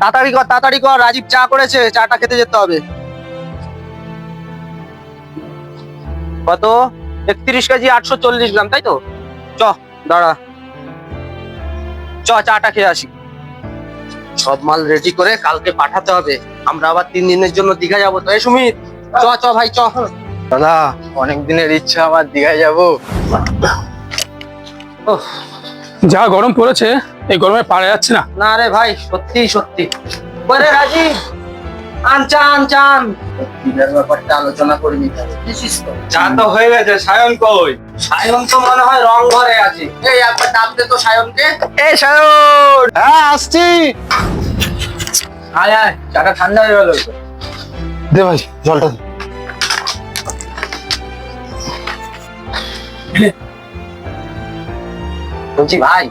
তাড়াতাড়ি কর তাড়াতাড়ি কর রাজীব চা করেছে চাটা খেতে যেতে হবে। কত? একত্রিশ কেজি আটশো চল্লিশ গ্রাম তাই তো? চ দাঁড়া। চ চাটা খেয়ে আসি। সব মাল রেডি করে কালকে পাঠাতে হবে। আমরা আবার তিন দিনের জন্য দীঘা যাব তো সুমিত চ চ ভাই চ। দাদা অনেক দিনের ইচ্ছা আমার দীঘায় যাব। ওহ, যা গরম পড়েছে এই গরমে পারা যাচ্ছে না। না রে ভাই সত্যি সত্যি বলে রাজীব আন চান চান দিনের ব্যাপারটা আলোচনা করে নিতে হবে বুঝিস তো। চা তো হয়ে গেছে সায়ন কই? সায়ন তো মনে হয় রং ঘরে আছে। এই একবার ডাক দে তো সায়নকে। এ সায়ন! হ্যাঁ আসছি। আয় আয় চাটা ঠান্ডা হয়ে গেল। দে ভাই জলটা বলছি ভাই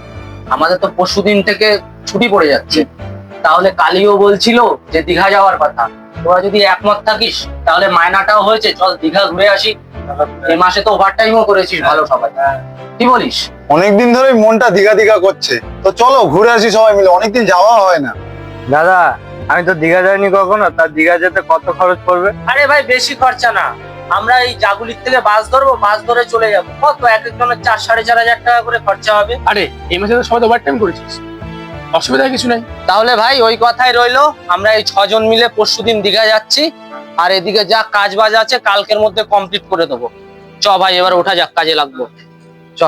আমাদের তো পরশু দিন থেকে ছুটি পড়ে যাচ্ছে। তাহলে কালিও বলছিল যে দীঘা যাওয়ার কথা। তোরা যদি একমত থাকিস তাহলে মায়নাটাও হয়েছে। চল দীঘা ঘুরে আসি। এ মাসে তো ওভারটাইমও করেছিস ভালো সবাই। কি বলিস? অনেকদিন ধরেই মনটা দীঘা দীঘা করছে। তো চলো ঘুরে আসি সবাই মিলে। অনেকদিন যাওয়া হয় না। দাদা আমি তো দীঘা যাইনি কখনো। তার দীঘা যেতে কত খরচ পড়বে? আরে ভাই বেশি খরচা না। আমরা এই জাগুলির থেকে বাস ধরবো বাস ধরে চলে যাব। কত? এক একজনের চার সাড়ে চার হাজার টাকা করে খরচা হবে। আরে এই মাসে তো সবাই ওভার টাইম করেছিস। অসুবিধা কিছু নাই। তাহলে ভাই ওই কথাই রইল। আমরা এই ছজন মিলে পরশুদিন দীঘা যাচ্ছি। আর এদিকে যা কাজ বাজ আছে কালকের মধ্যে কমপ্লিট করে দেবো। চ ভাই এবার ওঠা যাক কাজে লাগবো। চ।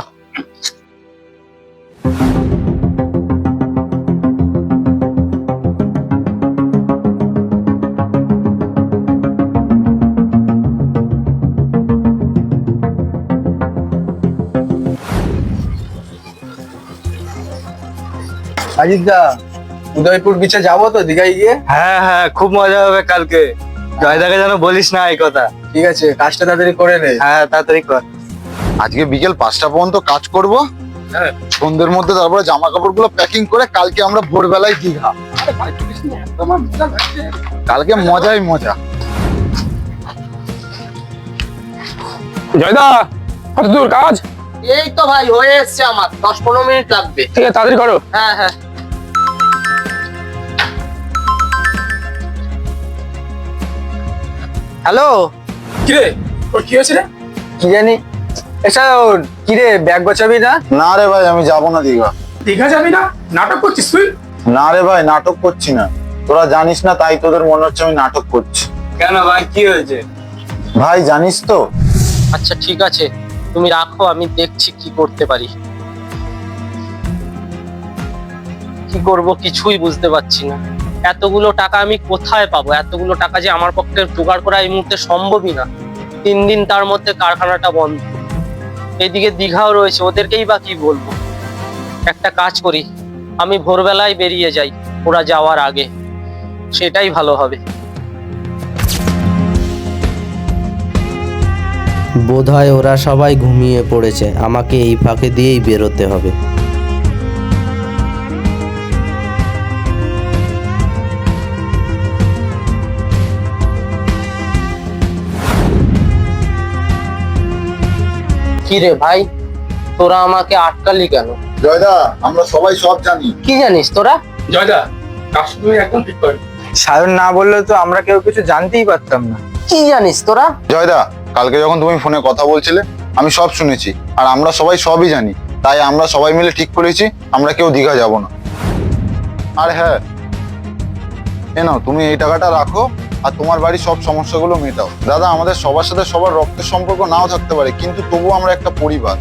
অজিত দা উদয়পুর বিচে যাব তো দীঘায় গিয়ে? হ্যাঁ হ্যাঁ খুব মজা হবে কালকে। জয়দাকে যেন বলিস না এই কথা। ঠিক আছে কাজটা তাড়াতাড়ি করে নে। হ্যাঁ তাড়াতাড়ি কর। আজকে বিকেল পাঁচটা পর্যন্ত কাজ করব। হ্যাঁ। সন্ধ্যের মধ্যে তারপরে জামা কাপড়গুলো প্যাকিং করে কালকে আমরা ভোরবেলায় দীঘা। কালকে মজাই মজা। জয়দা কত দূর কাজ? এই তো ভাই হয়ে এসছে আমার। দশ পনেরো মিনিট লাগবে। ঠিক আছে তাড়াতাড়ি করো। হ্যাঁ হ্যাঁ। হ্যালো? কিরে ওর কি হয়েছে রে? কি জানি? এসা কিরে ব্যাগ গোছাবি না? না রে ভাই আমি যাব না দীঘা। দীঘা যাবি না? নাটক করছিস তুই? না রে ভাই নাটক করছি না। তোরা জানিস না তাই তোদের মনে হচ্ছে আমি নাটক করছি। কেন ভাই কি হয়েছে? ভাই জানিস তো? আচ্ছা ঠিক আছে। তুমি রাখো আমি দেখছি কি করতে পারি। কি করব কিছুই বুঝতে পারছি না। এতগুলো টাকা আমি কোথায় পাবো? এতগুলো টাকা যে আমার পক্ষে জোগাড় করা এই মুহূর্তে সম্ভবই না। তিন দিন তার মধ্যে কারখানাটা বন্ধ। এদিকে দীঘাও রয়েছে, ওদেরকেই বা কি বলব? একটা কাজ করি, আমি ভোরবেলায় বেরিয়ে যাই, ওরা যাওয়ার আগে। সেটাই ভালো হবে। বোধহয় ওরা সবাই ঘুমিয়ে পড়েছে, আমাকে এই ফাঁকে দিয়েই বেরোতে হবে। কি রে ভাই তোরা আমাকে আটকালি কেন? জয়দা আমরা সবাই সব জানি। কি জানিস তোরা? জয়দা কাজটা তুমি একদম ঠিক করো সায়ন না বললে তো আমরা কেউ কিছু জানতেই পারতাম না। কি জানিস তোরা? জয়দা কালকে যখন তুমি ফোনে কথা বলছিলে আমি সব শুনেছি আর আমরা সবাই সবই জানি। তাই আমরা সবাই মিলে ঠিক করেছি আমরা কেউ দীঘা যাব না। আর হ্যাঁ এ নাও তুমি এই টাকাটা রাখো আর তোমার বাড়ির সব সমস্যাগুলো মেটাও। দাদা, আমাদের সবার সাথে সবার রক্তের সম্পর্ক নাও থাকতে পারে, কিন্তু তবুও আমরা একটা পরিবার।